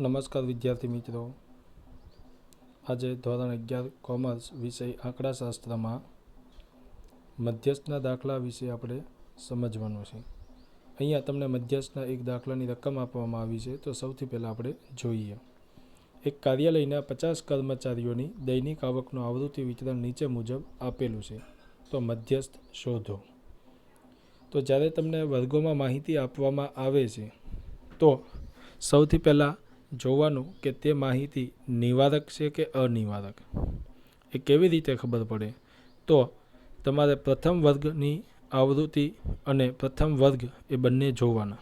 નમસ્કાર વિદ્યાર્થી મિત્રો. આજે ધોરણ અગિયાર કોમર્સ વિષય આંકડાશાસ્ત્રમાં મધ્યસ્થના દાખલા વિશે આપણે સમજવાનું છે. અહીંયા તમને મધ્યસ્થના એક દાખલાની રકમ આપવામાં આવી છે, તો સૌથી પહેલાં આપણે જોઈએ. એક કાર્યાલયના પચાસ કર્મચારીઓની દૈનિક આવકનું આવૃત્તિ વિતરણ નીચે મુજબ આપેલું છે, તો મધ્યસ્થ શોધો. તો જ્યારે તમને વર્ગોમાં માહિતી આપવામાં આવે છે, તો સૌથી પહેલાં જોવાનું કે તે માહિતી નિવારક છે કે અનિવારક? એ કેવી રીતે ખબર પડે? તો તમારે પ્રથમ વર્ગની આવૃત્તિ અને પ્રથમ વર્ગ એ બંને જોવાના.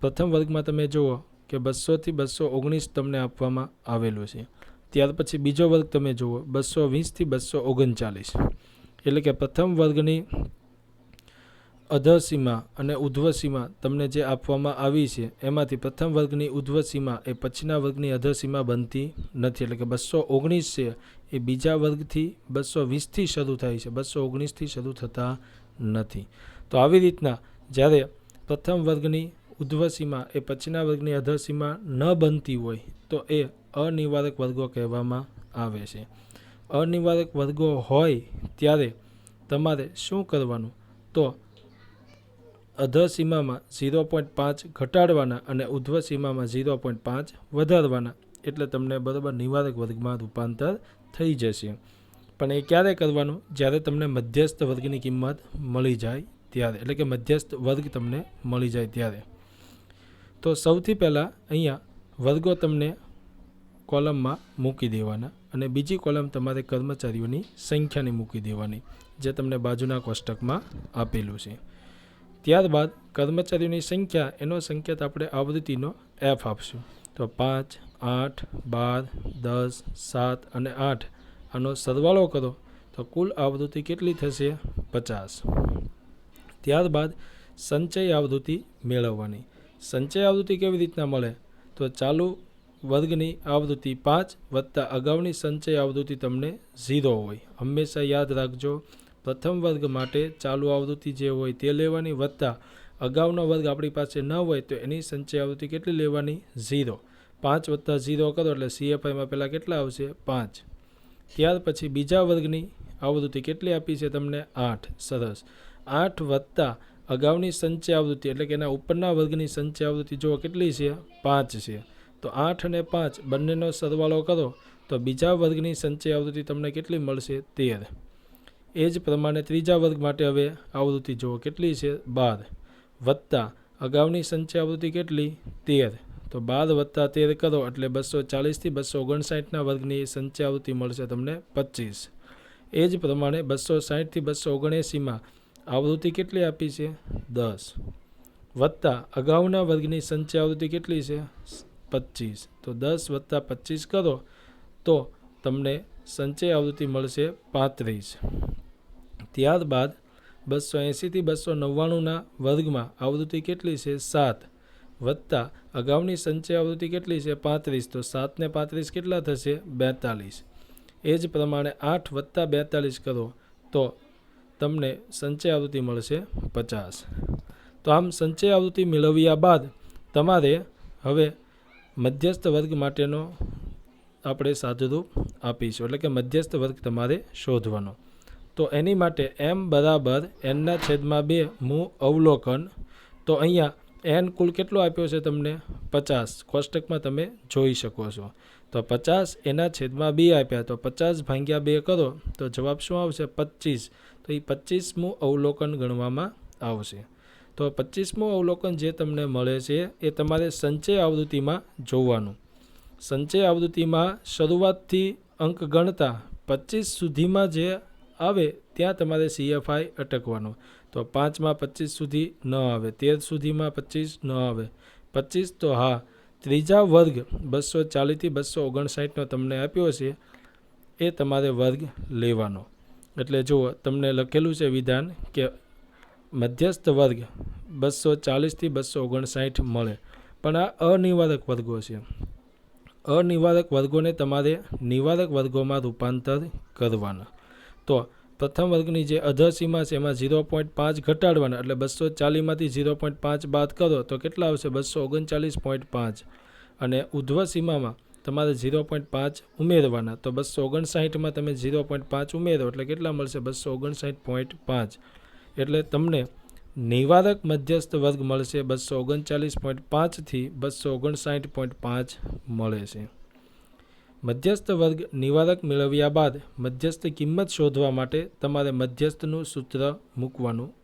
પ્રથમ વર્ગમાં તમે જુઓ કે બસોથી બસો ઓગણીસ તમને આપવામાં આવેલું છે. ત્યાર પછી બીજો વર્ગ તમે જુઓ, બસો વીસથી બસો ઓગણચાલીસ. એટલે કે પ્રથમ વર્ગની અધસીમા અને ઉધ્વસીમા તમને જે આપવામાં આવી છે, એમાંથી પ્રથમ વર્ગની ઉધ્વસીમા એ પછીના વર્ગની અધસીમા બનતી નથી. એટલે કે બસો ઓગણીસ છે, એ બીજા વર્ગથી બસો વીસથી શરૂ થાય છે. બસો ઓગણીસથી શરૂ થતા નથી. તો આવી રીતના જ્યારે પ્રથમ વર્ગની ઉધ્વસીમા એ પછીના વર્ગની અધસીમા ન બનતી હોય, તો એ અનિવારક વર્ગો કહેવામાં આવે છે. અનિવારક વર્ગો હોય ત્યારે તમારે શું કરવાનું? તો અધર સીમામાં ઝીરો પોઈન્ટ પાંચ ઘટાડવાના અને ઉધ્વ સીમામાં ઝીરો પોઈન્ટ પાંચ વધારવાના. એટલે તમને બરાબર નિવારક વર્ગમાં રૂપાંતર થઈ જશે. પણ એ ક્યારે કરવાનું? જ્યારે તમને મધ્યસ્થ વર્ગની કિંમત મળી જાય ત્યારે. એટલે કે મધ્યસ્થ વર્ગ તમને મળી જાય ત્યારે. તો સૌથી પહેલાં અહીંયા વર્ગો તમને કોલમમાં મૂકી દેવાના અને બીજી કોલમ તમારે કર્મચારીઓની સંખ્યાની મૂકી દેવાની, જે તમને બાજુના કોષ્ટકમાં આપેલું છે. ત્યારબાદ કર્મચારીઓની સંખ્યા, એનો સંકેત આપણે આવૃત્તિનો એફ આપશું. તો પાંચ, આઠ, બાર, દસ, સાત અને આઠ. આનો સરવાળો કરો, તો કુલ આવૃત્તિ કેટલી થશે? પચાસ. ત્યારબાદ સંચય આવૃત્તિ મેળવવાની. સંચય આવૃત્તિ કેવી રીતના મળે? તો ચાલુ વર્ગની આવૃત્તિ પાંચ વત્તા અગાઉની સંચય આવૃત્તિ તમને ઝીરો હોય. હંમેશા યાદ રાખજો પ્રથમ વર્ગ માટે ચાલુ આવૃત્તિ જે હોય તે લેવાની વત્તા અગાઉનો વર્ગ આપણી પાસે ન હોય તો એની સંચય આવૃત્તિ કેટલી લેવાની? ઝીરો. પાંચ વત્તા ઝીરો કરો એટલે સીએફઆઈમાં પહેલાં કેટલા આવશે? પાંચ. ત્યાર પછી બીજા વર્ગની આવૃત્તિ કેટલી આપી છે તમને? આઠ. સરસ. આઠ વત્તા અગાઉની સંચય આવૃત્તિ એટલે કે એના ઉપરના વર્ગની સંચય આવૃત્તિ જુઓ કેટલી છે? પાંચ છે. તો આઠ અને પાંચ બંનેનો સરવાળો કરો તો બીજા વર્ગની સંચય આવૃત્તિ તમને કેટલી મળશે? તેર. એ જ પ્રમાણે ત્રીજા વર્ગ માટે હવે આવૃત્તિ જુઓ કેટલી છે? બાર. વત્તા. અગાઉની સંચય આવૃત્તિ કેટલી? તેર. તો બાર વત્તા તેર કરો એટલે બસો ચાલીસથી બસો ઓગણસાઠના વર્ગની સંચય આવૃત્તિ મળશે તમને પચીસ. એ જ પ્રમાણે બસો સાઠથી બસો ઓગણએંસીમાં આવૃત્તિ કેટલી આપી છે? દસ. વત્તા. અગાઉના વર્ગની સંચય આવૃત્તિ કેટલી છે? પચીસ. તો દસ વત્તા પચીસ કરો તો તમને સંચય આવૃત્તિ મળશે પાંત્રીસ. ત્યારબાદ બસો એંસીથી બસો નવ્વાણુંના વર્ગમાં આવૃત્તિ કેટલી છે? સાત. વત્તા અગાઉની સંચય આવૃત્તિ કેટલી છે? પાંત્રીસ. તો સાતને પાંત્રીસ કેટલા થશે? બેતાલીસ. એ જ પ્રમાણે આઠ વત્તા બેતાલીસ કરો તો તમને સંચય આવૃત્તિ મળશે પચાસ. તો આમ સંચય આવૃત્તિ મેળવ્યા બાદ તમારે હવે મધ્યસ્થ વર્ગ માટેનો આપણે સાદુરૂપ આપીશું. એટલે કે મધ્યસ્થ વર્ગ તમારે શોધવાનો. તો એની માટે એમ બરાબર એનના છેદમાં બે મૂ અવલોકન. તો અહીંયા એન કુલ કેટલો આપ્યો છે તમને? પચાસ. કોષ્ટકમાં તમે જોઈ શકો છો. તો પચાસ એના છેદમાં બે આપ્યા. તો પચાસ ભાગ્યા બે કરો. તો જવાબ શું આવશે? પચીસ. તો એ પચીસમું અવલોકન ગણવામાં આવશે. તો પચીસમું અવલોકન જે તમને મળે છે એ તમારે સંચય આવૃત્તિમાં જોવાનું. સંચય આવૃત્તિમાં શરૂઆતથી અંક ગણતા પચીસ સુધીમાં જે આવે ત્યાં તમારે સીએફઆઈ અટકવાનો. તો પાંચમાં પચીસ સુધી ન આવે. તેર સુધીમાં પચીસ ન આવે. પચીસ તો હા. ત્રીજા વર્ગ બસો ચાલીસથી બસો ઓગણસાઠનો તમને આપ્યો છે, એ તમારે વર્ગ લેવાનો. એટલે જુઓ, તમને લખેલું છે વિધાન કે મધ્યસ્થ વર્ગ બસો ચાલીસથી બસો ઓગણસાઠ મળે. પણ આ અનિવારક વર્ગો છે. અનિવારક વર્ગોને તમારે નિવારક વર્ગોમાં રૂપાંતર કરવાના. તો પ્રથમ વર્ગની જે અધસીમા છે, એમાં ઝીરો પોઈન્ટ પાંચ ઘટાડવાના, એટલે બસો ચાલીસમાંથી ઝીરો પોઈન્ટ પાંચ બાદ કરો, તો કેટલા આવશે? બસો ઓગણચાલીસ પોઈન્ટ પાંચ. અને ઉધ્વ સીમામાં તમારે ઝીરો પોઈન્ટ પાંચ ઉમેરવાના, તો બસો ઓગણસાઠમાં તમે ઝીરો પોઈન્ટ પાંચ ઉમેરો, એટલે કેટલા મળશે? બસો ઓગણસાઠ પોઈન્ટ પાંચ. એટલે તમને નિવારક મધ્યસ્થ વર્ગ મળશે, બસો ઓગણચાલીસ પોઈન્ટ પાંચથી બસો ઓગણસાઠ પોઈન્ટ પાંચ મળે છે. મધ્યસ્થ વર્ગ નિવારક મેળવ્યા બાદ મધ્યસ્થ કિંમત શોધવા માટે તમારે મધ્યસ્થનું સૂત્ર મૂકવાનું.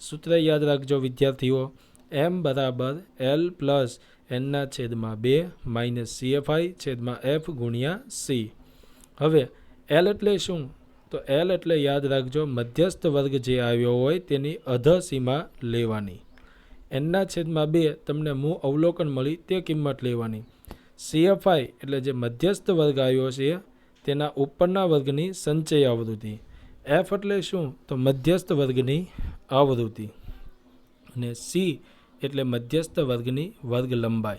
સૂત્ર યાદ રાખજો, વિદ્યાર્થીઓ. એમ બરાબર એલ પ્લસ એનના છેદમાં બે માઇનસ સીએફઆઈ છેદમાં એફ ગુણ્યા સી. હવે એલ એટલે શું? તો એલ એટલે યાદ રાખજો, મધ્યસ્થ વર્ગ જે આવ્યો હોય તેની અધ સીમા લેવાની. એનના છેદમાં બે, તમને મૂળ અવલોકન મળી તે કિંમત લેવાની. સીએફઆઈ એટલે જે મધ્યસ્થ વર્ગ આવ્યો છે, તેના ઉપરના વર્ગની સંચય આવૃત્તિ. એફ એટલે શું? તો મધ્યસ્થ વર્ગની આવૃત્તિ. અને સી એટલે મધ્યસ્થ વર્ગની વર્ગ લંબાઈ.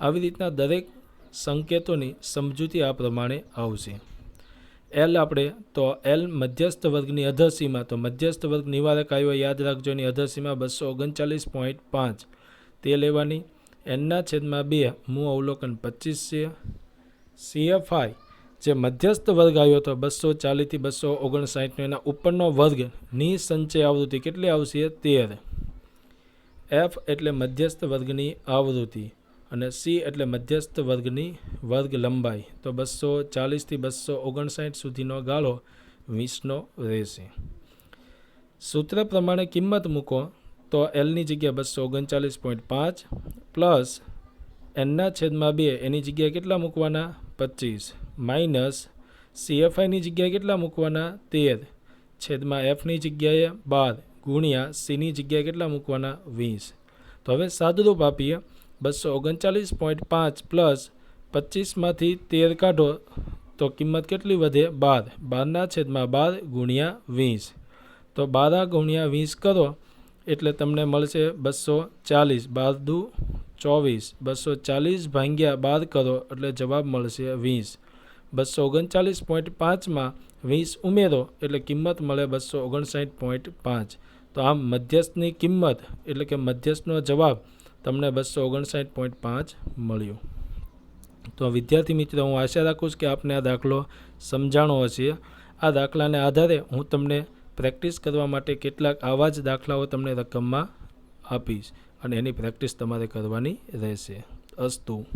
આવી રીતના દરેક સંકેતોની સમજૂતી આ પ્રમાણે આવશે. એલ આપણે, તો એલ મધ્યસ્થ વર્ગની અધસીમા, તો મધ્યસ્થ વર્ગ નિવારક આવ્યો, યાદ રાખજો એની અધસીમા બસો ઓગણચાલીસ પોઈન્ટ પાંચ. તે લેવાની એનના છેદમાં બે, મૂ અવલોકન પચીસ છે. સીએફઆઈ જે મધ્યસ્થ વર્ગ આવ્યો હતો, બસો ચાલીસથી બસો ઓગણસાઠનો એના ઉપરનો વર્ગની સંચય આવૃત્તિ કેટલી આવશે? તેર. એફ એટલે મધ્યસ્થ વર્ગની આવૃત્તિ અને સી એટલે મધ્યસ્થ વર્ગની વર્ગ લંબાઈ. તો બસો ચાલીસથી બસો ઓગણસાઠ સુધીનો ગાળો વીસનો રહેશે. સૂત્ર પ્રમાણે કિંમત મૂકો, તો એલની જગ્યા બસો ઓગણચાલીસ પોઈન્ટ પાંચ પ્લસ એનના છેદમાં બે, એની જગ્યાએ કેટલા મૂકવાના? પચીસ. માઇનસ સીએફઆઈની જગ્યાએ કેટલા મૂકવાના? તેર. છેદમાં એફની જગ્યાએ બાર ગુણ્યા સીની જગ્યાએ કેટલા મૂકવાના? વીસ. તો હવે સાદુરૂપ આપીએ. બસો ઓગણચાલીસ પોઈન્ટ પાંચ પ્લસ પચીસમાંથી તેર કાઢો તો કિંમત કેટલી વધે? બાર. બારના છેદમાં બાર ગુણ્યા વીસ. તો બારા ગુણ્યા વીસ કરો એટલે તમને મળશે બસો ચાલીસ. બાર દુ ચોવીસ, બસો ચાલીસ ભાંગ્યા બાર કરો એટલે જવાબ મળશે વીસ. બસો ઓગણચાલીસ પોઈન્ટ પાંચમાં વીસ ઉમેરો એટલે કિંમત મળે બસો ઓગણસાઠ પોઈન્ટ પાંચ. તો આમ મધ્યસ્થની કિંમત એટલે કે મધ્યસ્થનો જવાબ તમને બસો ઓગણસાઠ પોઈન્ટ પાંચ મળ્યો. તો વિદ્યાર્થી મિત્રો, હું આશા રાખું છું કે આપને આ દાખલો સમજાણો હશે. આ દાખલાને આધારે હું તમને પ્રેક્ટિસ કરવા માટે કેટલાક આવા જ દાખલાઓ તમને રકમમાં આપીશ. અને એની પ્રેક્ટિસ તમારે કરવાની રહેશે. અસ્તુ.